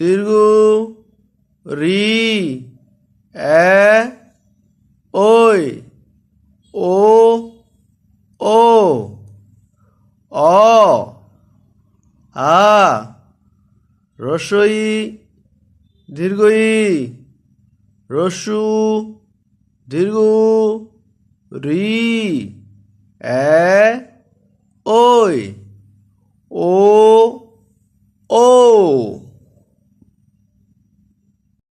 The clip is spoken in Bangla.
দীর্ঘ রি, এ, ওই, ও ও, অ, আ, রসই, দীর্ঘই, রসু, দীর্ঘ, রি, এ, ওই, ও ও